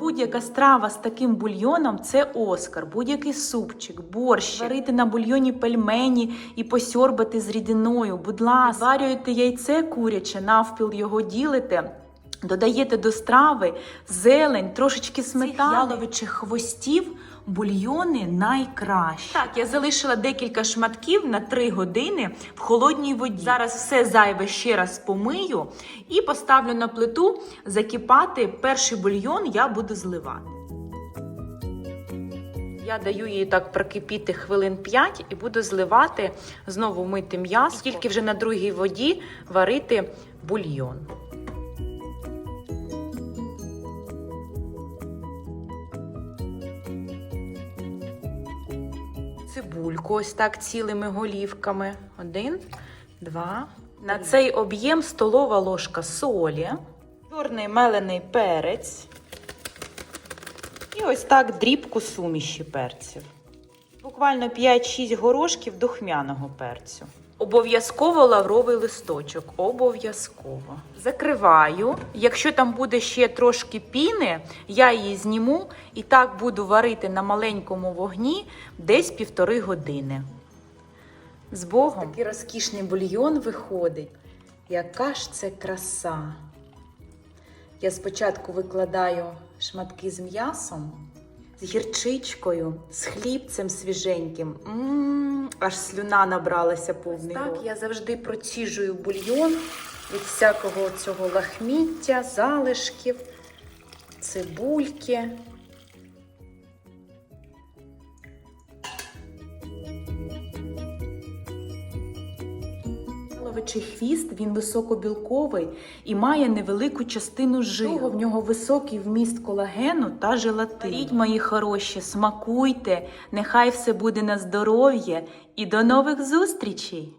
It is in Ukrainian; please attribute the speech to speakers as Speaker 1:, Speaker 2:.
Speaker 1: будь-яка страва з таким бульйоном це Оскар, будь-який супчик, борщ, варити на бульйоні пельмені і посьорбати з рідиною. Будь ласка, варюєте яйце куряче, навпіл його ділите. Додаєте до страви зелень, трошечки сметани. яловичих хвостів, бульйони найкращі. Так, я залишила декілька шматків на 3 години в холодній воді. Зараз все зайве ще раз помию і поставлю на плиту закипати. Перший бульйон я буду зливати. Я даю їй так прокипіти хвилин 5 і буду зливати, знову мити м'ясо, тільки вже на другій воді варити бульйон. Цибульку ось так цілими голівками. Один, два. На цей об'єм столова ложка солі, чорний мелений перець. І ось так дрібку суміші перців. Буквально 5-6 горошків духмяного перцю. Обов'язково лавровий листочок. Обов'язково. Закриваю. Якщо там буде ще трошки піни, я її зніму і так буду варити на маленькому вогні десь півтори години. З Богом. Такий розкішний бульйон виходить. Яка ж це краса! Я спочатку викладаю шматки з м'ясом, з гірчичкою, з хлібцем свіженьким. М-м, аж слюна набралася повний Так, я завжди проціжую бульйон від всякого цього лахміття, залишків, цибульки. Яловичий хвіст він високобілковий і має невелику частину жиру. В нього високий вміст колагену та желатину. Беріть, мої хороші, смакуйте, нехай все буде на здоров'я і до нових зустрічей!